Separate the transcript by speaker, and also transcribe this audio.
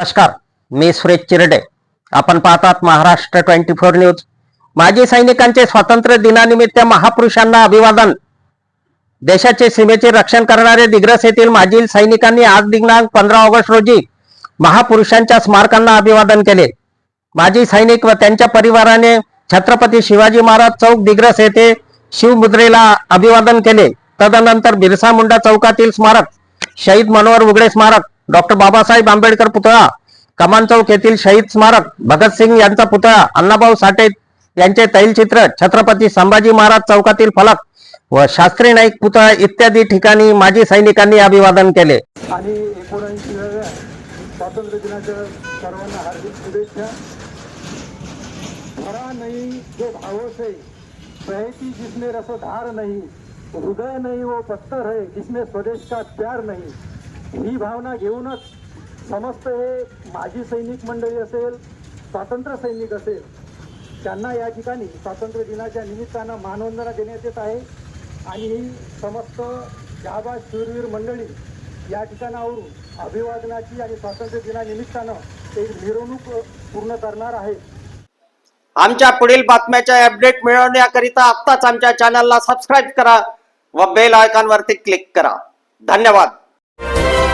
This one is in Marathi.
Speaker 1: नमस्कार मी सुरेश चिरडे. आपण पाहतात महाराष्ट्र ट्वेंटी फोर न्यूज. माजी सैनिकांचे स्वातंत्र्य दिनानिमित्त महापुरुषांना अभिवादन. देशाचे सीमेचे रक्षण करणारे दिग्रस येथील माजी सैनिकांनी आज दिनांक पंधरा ऑगस्ट रोजी महापुरुषांच्या स्मारकांना अभिवादन केले. माजी सैनिक व त्यांच्या परिवाराने छत्रपती शिवाजी महाराज चौक दिग्रस येथे शिवमुद्रेला अभिवादन केले. तदनंतर बिरसा मुंडा चौकातील स्मारक शहीद मनोहर उघडे स्मारक डॉक्टर बाबासाहेब आंबेडकर पुतळा कमान चौक येथील शहीद स्मारक भगतसिंग यांचा पुतळा अण्णाभाऊ साठे यांचे तैलचित्र छत्रपती संभाजी महाराज चौकातील फलक व शास्त्री नाईक पुतळा इत्यादी ठिकाणी माजी सैनिकांनी अभिवादन केले.
Speaker 2: आणि एकोणऐंशीव्या स्वातंत्र्य दिनाच्या सर्वांना हार्दिक शुभेच्छा. नाही जो भावों से बहती जिसमें रसधार नाही हृदय नहीं वो पत्थर है जिसमें स्वदेश का प्यार नाही. ही भावना घेऊनच समस्त हे माजी सैनिक मंडळी असेल स्वातंत्र्य सैनिक असेल त्यांना या ठिकाणी स्वातंत्र्य दिनाच्या निमित्तानं मानवंदना देण्यात येत आहे. आणि ही समस्त जाबा शूरवीर मंडळी या ठिकाणावरून अभिवादनाची आणि स्वातंत्र्य दिनानिमित्तानं एक मिरवणूक पूर्ण करणार आहे.
Speaker 3: आमच्या पुढील बातम्याच्या अपडेट मिळवण्याकरिता आत्ताच आमच्या चॅनलला सबस्क्राईब करा व बेल आयकॉनवरती क्लिक करा. धन्यवाद. Thank you.